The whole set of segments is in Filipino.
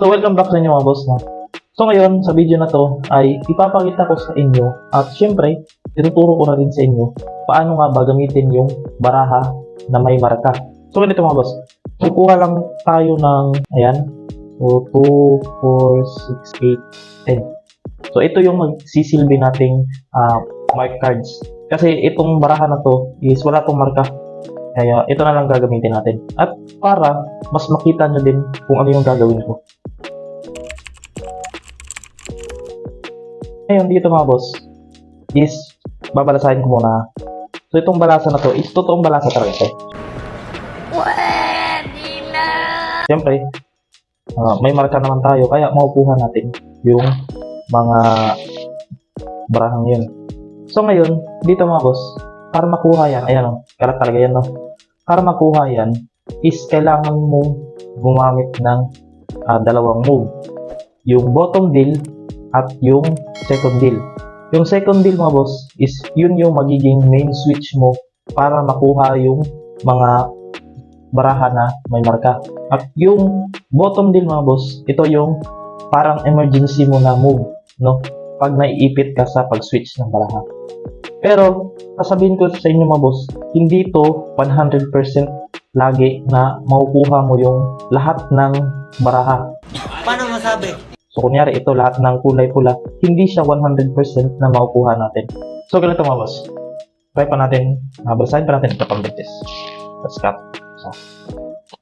So, welcome back sa inyo mga boss, no? So, ngayon, sa video na to, ay ipapakita ko sa inyo at syempre, tinuturo ko na rin sa inyo paano nga ba gamitin yung baraha na may marka. So, ganito mga boss, kukuha lang tayo ng, ayan, so, 2, 4, 6, 8, 10. So, ito yung magsisilbi nating ah, mark cards. Kasi itong baraha na to is wala tong marka. Kaya ito na lang gagamitin natin. At para mas makita nyo din kung ano yung gagawin ko. Ngayon dito mga boss is babalasahin ko muna. So itong balasa na to is totoong balasa talaga ito. Pwede na! Siyempre, ah, may marka naman tayo kaya maupuhan natin yung mga barahang yun. So ngayon, dito mga boss, para makuha yan, ayan o, karat talaga yan no. Para makuha yan, is kailangan mo gumamit ng ah, dalawang move. Yung bottom deal at yung second deal. Yung second deal mga boss is yun yung magiging main switch mo para makuha yung mga baraha na may marka. At yung bottom deal mga boss, ito yung parang emergency mo na move, no? Pag naiipit ka sa pag-switch ng baraha. Pero, sasabihin ko sa inyo mga boss, hindi to 100% lagi na makukuha mo yung lahat ng baraha. Paano masabi? So, kunyari, ito lahat ng kulay pula, hindi siya 100% na makukuha natin. So, ganito mga boss. Try pa natin, uh, basahin pa natin ito pang test. Let's cut. So,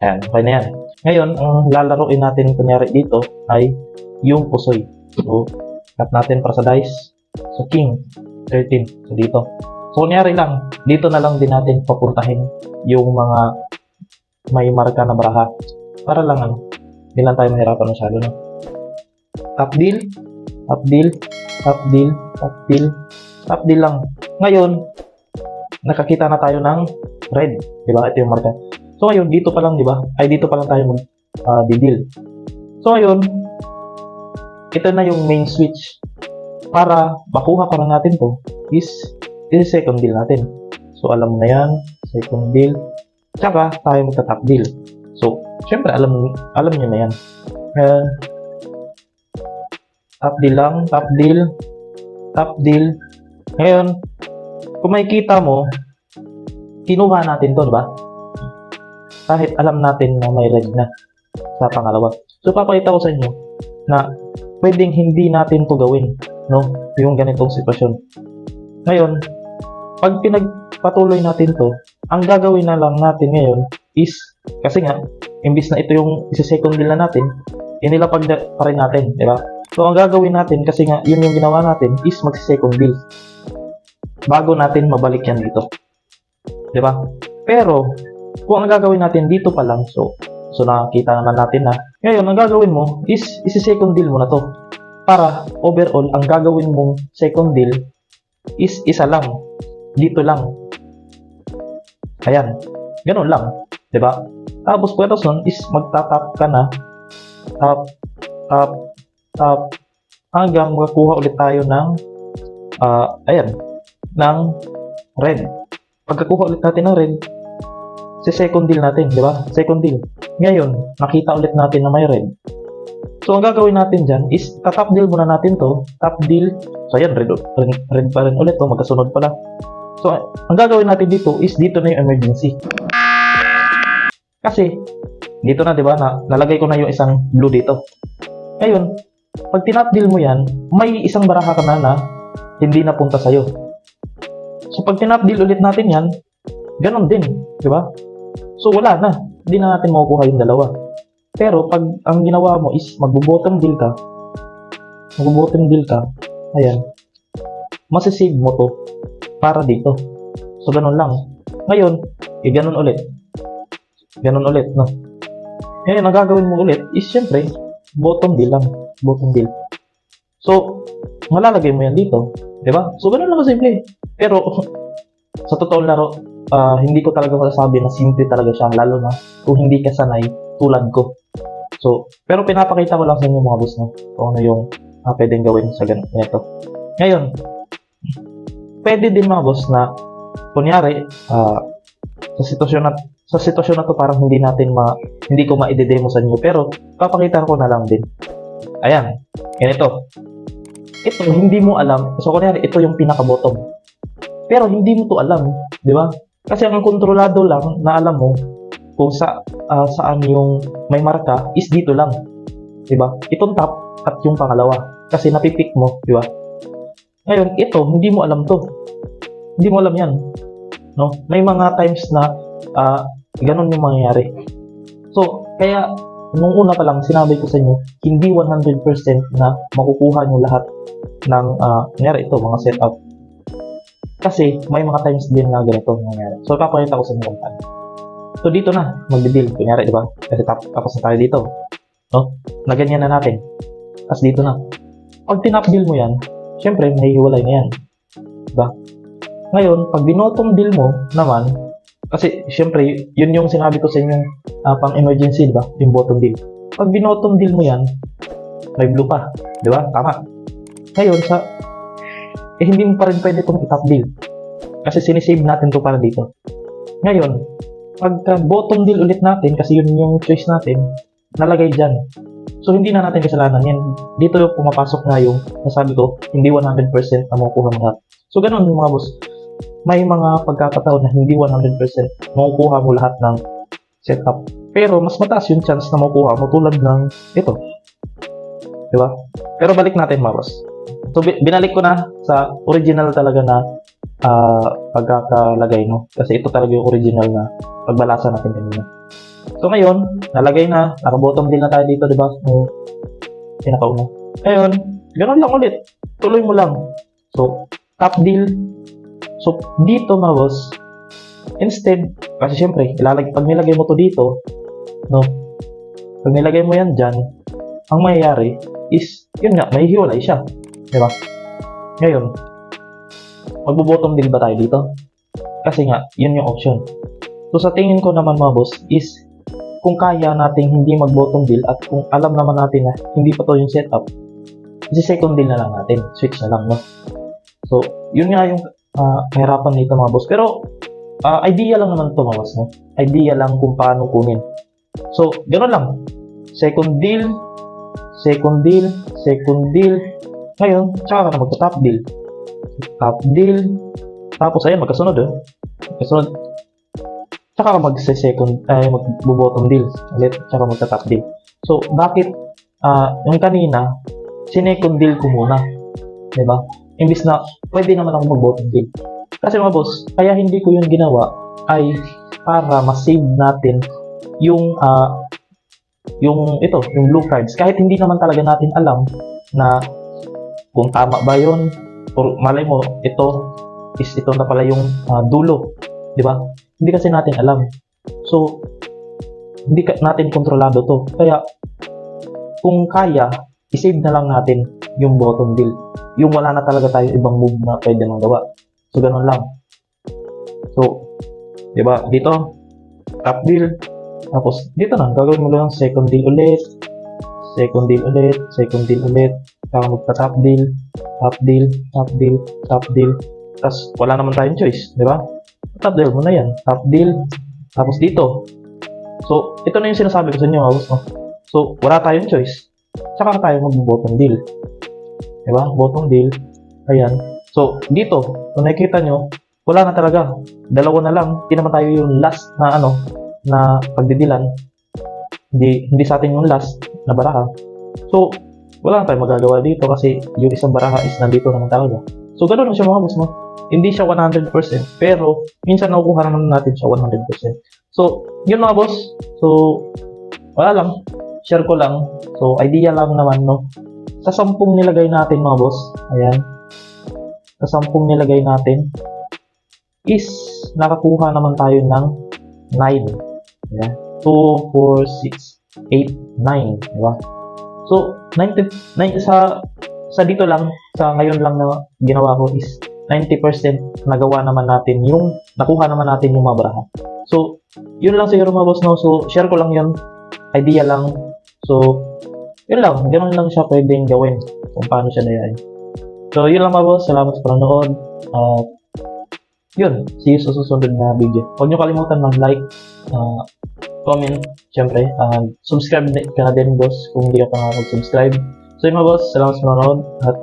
ayan, okay na yan. Ngayon, ang lalaroin natin kunyari dito ay yung pusoy. So, cut natin para sa dice. So, king, 13. So, dito. So, kunyari lang, dito na lang din natin papuntahin yung mga may marka na baraha. Para lang ano, hindi lang tayo mahirapan masyado, no? Top deal, top deal, deal lang. Ngayon, nakakita na tayo ng red. Di ba? Ito yung marka. So ngayon, dito pa lang, di ba? Ay, dito pa lang tayo mag uh, deal. So ngayon, ito na yung main switch. Para makuha pa lang natin to is, is second deal natin. So alam mo na yan, second deal. Tsaka tayo magta-top deal. So, syempre, alam, alam nyo na yan. Uh, top deal lang, top deal, top deal. Ngayon, kung makikita mo, kinuha natin to, ba? Kahit alam natin na may red na sa pangalawa. So, papakita ko sa inyo na pwedeng hindi natin to gawin, no? Yung ganitong sitwasyon. Ngayon, pag pinagpatuloy natin to, ang gagawin na lang natin ngayon is, kasi nga, imbis na ito yung isa-second na natin, inilapag pa rin natin, di ba? So, ang gagawin natin, kasi nga, yun yung ginawa natin, is mag-second deal. Bago natin mabalik yan dito. Di ba? Pero, kung ang gagawin natin dito pa lang, so, so nakakita naman natin na, ngayon, ang gagawin mo is, isi-second deal mo na to. Para, overall, ang gagawin mong second deal is isa lang. Dito lang. Ayan. Ganun lang. 'di ba? Tapos pagkatapos nun is magtatap ka na tap, tap, tap hanggang makakuha ulit tayo ng ah, ayan, ng red. Pagkakuha ulit natin ng red, si second deal natin, di ba? Second deal. Ngayon, nakita ulit natin na may red. So, ang gagawin natin dyan is, tatap deal muna natin to. Top deal. So, ayan, red, red, red pa rin ulit to. Magkasunod pala. So, ang gagawin natin dito is, dito na yung emergency. Kasi, dito na, di ba, na, nalagay ko na yung isang blue dito. Ngayon, pag tinap deal mo yan, may isang baraha ka na na hindi napunta sa'yo. So, pag tinap deal ulit natin yan, ganon din, di ba? So, wala na. Hindi na natin makukuha yung dalawa. Pero, pag ang ginawa mo is magbo-bottom deal ka, magbo-bottom deal ka, ayan, masisave mo to para dito. So, ganun lang. Ngayon, eh, ganun ulit. Ganun ulit, no? Ngayon, ang gagawin mo ulit is, syempre, bottom deal lang. Bottom deal. So, malalagay mo yan dito. Di ba? So, ganun lang kasimple. Pero, sa totoong laro, ah, hindi ko talaga masasabi na simple talaga siya, lalo na kung hindi ka sanay tulad ko. So, pero pinapakita ko lang sa inyo mga boss, no? Kung ano yung ah, pwedeng gawin sa ganito. Ngayon, pwede din mga boss na, kunyari, ah, sa sitwasyon na sa sitwasyon na to parang hindi natin ma hindi ko ma-demo sa inyo pero papakita ko na lang din. Ayan, ganito. Ito hindi mo alam. So kunyari ito yung pinaka-bottom. Pero hindi mo to alam, di ba? Kasi ang kontrolado lang na alam mo kung sa ah, saan yung may marka is dito lang. Di ba? Itong top at yung pangalawa. Kasi napipick mo, di ba? Ngayon, ito, hindi mo alam to. Hindi mo alam yan. No? May mga times na ah, ganun yung mangyayari. So, kaya, nung una pa lang, sinabi ko sa inyo, hindi 100% na makukuha nyo lahat ng, uh, kunyari ito, mga setup. Kasi, may mga times din na ganito nangyayari. So, papakita ko sa inyo kung paano. So, dito na, magdi-deal. Kunyari, di ba? Kasi tap, tapos na tayo dito. No? Na ganyan na natin. Tapos dito na. Pag tinap deal mo yan, syempre, may hiwalay na yan. Diba? Ngayon, pag binottom deal mo naman, kasi syempre, yun yung sinabi ko sa inyo ah, pang emergency, di ba? Yung bottom deal. Pag binottom deal mo yan, may blue pa. Di ba? Tama. Ngayon, sa eh hindi mo pa rin pwede itong i-top deal. Kasi sinisave natin to para dito. Ngayon, pagka bottom deal ulit natin, kasi yun yung choice natin, nalagay dyan. So, hindi na natin kasalanan yan. Dito pumapasok na yung, nasabi ko, hindi 100% na makukuha mo lahat. So, ganun mga boss. May mga pagkakataon na hindi 100% makukuha mo lahat ng setup. Pero, mas mataas yung chance na makukuha mo tulad ng ito. Di ba? Pero balik natin mga boss. So, bi- binalik ko na sa original talaga na ah, pagkakalagay, no? Kasi ito talaga yung original na pagbalasa natin kanina. So, ngayon, nalagay na, naka-bottom deal na tayo dito, di ba? Yung pinakauna. Ngayon, ganoon lang ulit. Tuloy mo lang. So, top deal. So, dito mga boss, instead, kasi syempre, ilalagay, pag nilagay mo to dito, no? Pag nilagay mo yan dyan, ang mangyayari is, yun nga, may hiwalay siya. Di ba? Ngayon, magbo-bottom deal ba tayo dito? Kasi nga, yun yung option. So sa tingin ko naman mga boss is kung kaya nating hindi mag-bottom deal at kung alam naman natin na hindi pa to yung setup, isi second deal na lang natin. Switch na lang, no? So, yun nga yung ah, kahirapan nito mga boss. Pero, ah, idea lang naman to mga boss, no? Idea lang kung paano kunin. So, gano'n lang. Second deal, second deal, second deal. Ngayon, tsaka ka na magta-top deal. Top deal. Tapos, ayan, magkasunod, eh. Magkasunod. Tsaka ka mag-second, ay, mag-bottom deal. Ulit, tsaka magta-top deal. So, bakit, ah, yung kanina, sinecond deal ko muna. Diba? Imbis na, pwede naman ako mag-bottom deal. Kasi mga boss, kaya hindi ko yun ginawa ay para ma-save natin yung ah, yung ito, yung blue cards. Kahit hindi naman talaga natin alam na kung tama ba yun or malay mo, ito is ito na pala yung ah, dulo. Di ba? Hindi kasi natin alam. So, hindi ka, natin kontrolado to. Kaya, kung kaya, isave na lang natin yung bottom deal. Yung wala na talaga tayo ibang move na pwede magawa. So, ganun lang. So, di ba? Dito, top deal. Tapos, dito na, gagawin mo lang second deal ulit. Second deal ulit. Second deal ulit. Saka magpa-top deal. Top deal. Top deal. Top deal. Tapos, wala naman tayong choice. Di ba? Top deal mo na yan. Top deal. Tapos dito. So, ito na yung sinasabi ko sa inyo, boss, no? So, wala tayong choice. Tsaka tayo mag-bottom deal. Diba? Bottom deal. Ayan. So, dito, kung nakikita nyo, wala na talaga. Dalawa na lang. Hindi naman tayo yung last na ano, na pagdidilan. Hindi, hindi sa atin yung last na baraha. So, wala na tayong magagawa dito kasi yung isang baraha is nandito naman talaga. So, ganun lang siya mga boss, no? Hindi siya 100%, pero minsan nakukuha naman natin siya 100%. So, yun mga boss. So, wala lang. Share ko lang. So, idea lang naman, no? Sa sampung nilagay natin, mga boss. Ayan. Sa sampung nilagay natin is nakakuha naman tayo ng 9. Ayan. 2, 4, 6, 8, 9. Diba? So, 90, 90 sa sa dito lang, sa ngayon lang na ginawa ko is 90% nagawa naman natin yung, nakuha naman natin yung mga baraha. So, yun lang siguro mga boss, no? So, share ko lang yun. Idea lang. So, yun lang. Ganun lang siya pwedeng gawin kung paano siya dayain. So, yun lang mga boss. Salamat sa panonood. At, yun, see you sa susunod na video. Huwag nyo kalimutan mag-like, ah, comment, syempre, ah, subscribe ka na din, boss, kung hindi ka pa nga mag-subscribe. So yun mga boss, salamat sa manonood at